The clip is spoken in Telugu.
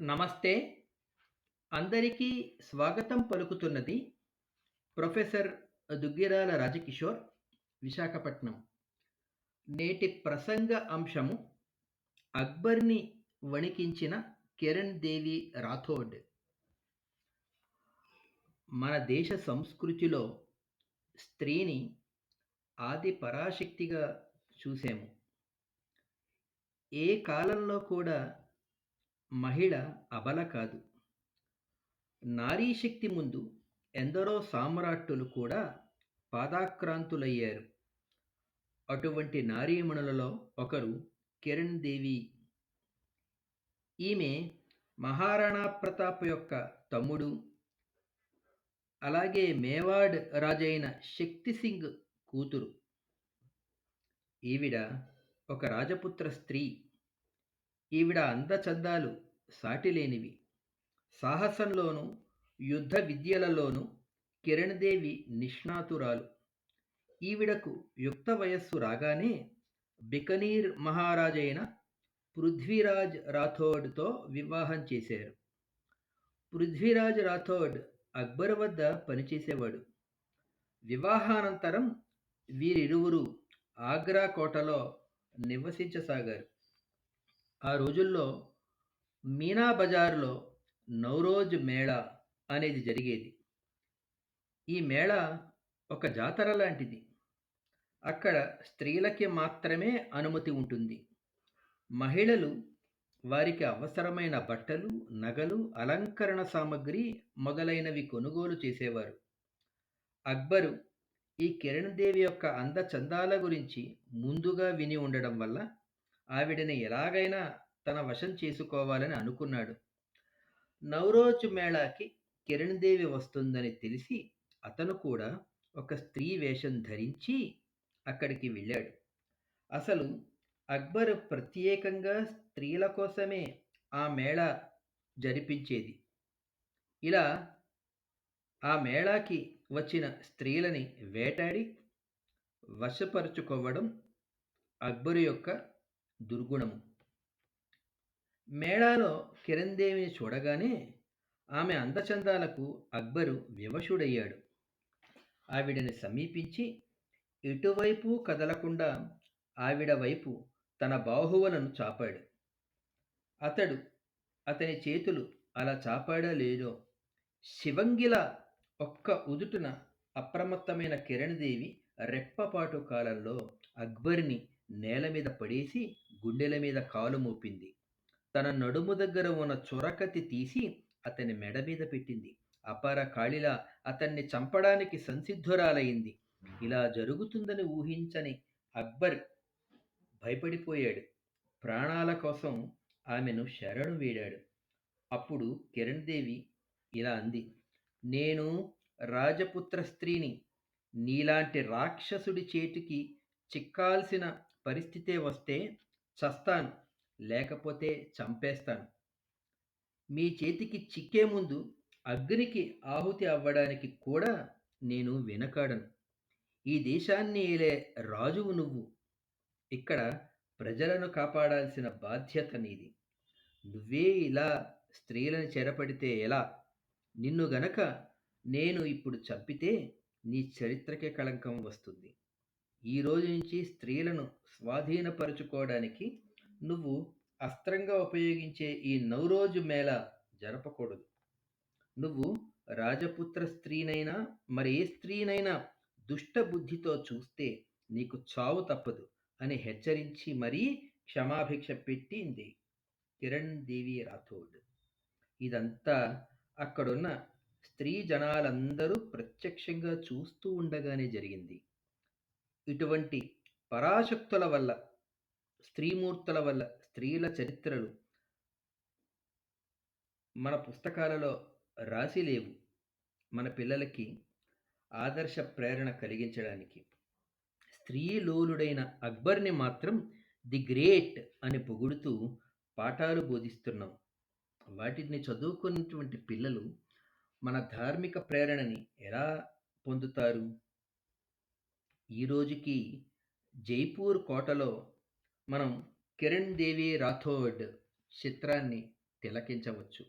నమస్తే. అందరికీ స్వాగతం పలుకుతున్నది ప్రొఫెసర్ దుగ్గిరాల రాజకిషోర్, విశాఖపట్నం. నేటి ప్రసంగ అంశము అక్బర్‌ని వణికించిన కిరణ్ దేవి రాథోడ్. మన దేశ సంస్కృతిలో స్త్రీని ఆది పరాశక్తిగా చూసాము. ఏ కాలంలో కూడా మహిళ అబల కాదు. నారీశక్తి ముందు ఎందరో సామ్రాట్టులు కూడా పాదాక్రాంతులయ్యారు. అటువంటి నారీమణులలో ఒకరు కిరణ్ దేవి. ఈమె మహారాణా ప్రతాప్ యొక్క తమ్ముడు, అలాగే మేవాడ్ రాజైన శక్తి సింగ్ కూతురు. ఈవిడ ఒక రాజపుత్ర స్త్రీ. ఈవిడ అందచందాలు సాటిలేనివి. సాహసంలోనూ, యుద్ధ విద్యలలోనూ కిరణ్ దేవి నిష్ణాతురాలు. ఈవిడకు యుక్త వయస్సు రాగానే బికనీర్ మహారాజైన పృథ్వీరాజ్ రాథోడ్తో వివాహం చేశారు. పృథ్వీరాజ్ రాథోడ్ అక్బర్ వద్ద పనిచేసేవాడు. వివాహానంతరం వీరిరువురు ఆగ్రా కోటలో నివసించసాగారు. ఆ రోజుల్లో మీనా బజార్లో నౌరోజ్ మేళా అనేది జరిగేది. ఈ మేళా ఒక జాతర లాంటిది. అక్కడ స్త్రీలకి మాత్రమే అనుమతి ఉంటుంది. మహిళలు వారికి అవసరమైన బట్టలు, నగలు, అలంకరణ సామగ్రి మొదలైనవి కొనుగోలు చేసేవారు. అక్బరు ఈ కిరణ్ దేవి యొక్క అందచందాల గురించి ముందుగా విని ఉండడం వల్ల ఆవిడని ఎలాగైనా తన వశం చేసుకోవాలని అనుకున్నాడు. నవరోజ్ మేళాకి కిరణ్ దేవి వస్తుందని తెలిసి అతను కూడా ఒక స్త్రీ వేషం ధరించి అక్కడికి వెళ్ళాడు. అసలు అక్బర్ ప్రత్యేకంగా స్త్రీల కోసమే ఆ మేళ జరిపించేది. ఇలా ఆ మేళాకి వచ్చిన స్త్రీలని వేటాడి వశపరుచుకోవడం అక్బరు యొక్క దుర్గుణము. మేళాలో కిరణ్ దేవిని చూడగానే ఆమె అందచందాలకు అక్బరు వివశుడయ్యాడు. ఆవిడని సమీపించి ఇటువైపు కదలకుండా ఆవిడ వైపు తన బాహువులను చాపాడు. అతడు అతని చేతులు అలా చాపాడో లేదో శివంగిలా ఒక్క ఉదుటున అప్రమత్తమైన కిరణ్ దేవి రెప్పపాటు కాలంలో అక్బర్ని నేల మీద పడేసి గుండెల మీద కాలు మోపింది. తన నడుము దగ్గర ఉన్న చొరకత్తి తీసి అతని మెడ మీద పెట్టింది. అపార కాళిలా అతన్ని చంపడానికి సంసిద్ధురాలయ్యింది ఇలా జరుగుతుందని ఊహించని అక్బర్ భయపడిపోయాడు. ప్రాణాల కోసం ఆమెను శరణు వేడాడు. అప్పుడు కిరణ్ దేవి ఇలా అంది. నేను రాజపుత్ర స్త్రీని. నీలాంటి రాక్షసుడి చేతికి చిక్కాల్సిన పరిస్థితే వస్తే చస్తాను లేకపోతే చంపేస్తాను. మీ చేతికి చిక్కే ముందు అగ్నికి ఆహుతి అవ్వడానికి కూడా నేను వెనకాడను ఈ దేశాన్ని ఏలే రాజువు నువ్వు. ఇక్కడ ప్రజలను కాపాడాల్సిన బాధ్యత నీది. నువ్వే ఇలా స్త్రీలను చెరపడితే ఎలా? నిన్ను గనక నేను ఇప్పుడు చంపితే నీ చరిత్రకే కళంకం వస్తుంది. ఈ రోజు నుంచి స్త్రీలను స్వాధీనపరుచుకోవడానికి నువ్వు అస్త్రంగా ఉపయోగించే ఈ నవరోజు మేళ జరపకూడదు. నువ్వు రాజపుత్ర స్త్రీనైనా మరి ఏ స్త్రీనైనా దుష్టబుద్ధితో చూస్తే నీకు చావు తప్పదు అని హెచ్చరించి మరీ క్షమాభిక్ష పెట్టింది కిరణ్ దేవి రాథోడ్. ఇదంతా అక్కడున్న స్త్రీ జనాలందరూ ప్రత్యక్షంగా చూస్తూ ఉండగానే జరిగింది. ఇటువంటి పరాశక్తుల వల్ల, స్త్రీమూర్తుల వల్ల స్త్రీల చరిత్రలు మన పుస్తకాలలో రాసి లేవు. మన పిల్లలకి ఆదర్శ ప్రేరణ కలిగించడానికి. స్త్రీలోలుడైన అక్బర్‌ని మాత్రం ది గ్రేట్ అని పొగుడుతూ పాఠాలు బోధిస్తున్నాం. వాటిని చదువుకున్నటువంటి పిల్లలు మన ధార్మిక ప్రేరణని ఎలా పొందుతారు? ఈ రోజుకి జైపూర్ కోటలో మనం కిరణ్ దేవి రాథోడ్ చిత్రాన్ని తిలకించవచ్చు.